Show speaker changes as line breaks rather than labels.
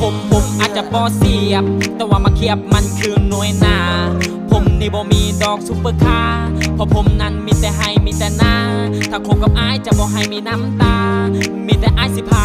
ผมผมอาจจะบอเสียบ แต่ว่ามาเคียบมันคือหน่วยนา ผมนี่บ่มีดอกซุปเปอร์คาร์เพราะผมนั้นมีแต่ให้มีแต่หน้า ถ้าคบกับอายจะบ่ให้มีน้ำตา มีแต่อายสิพา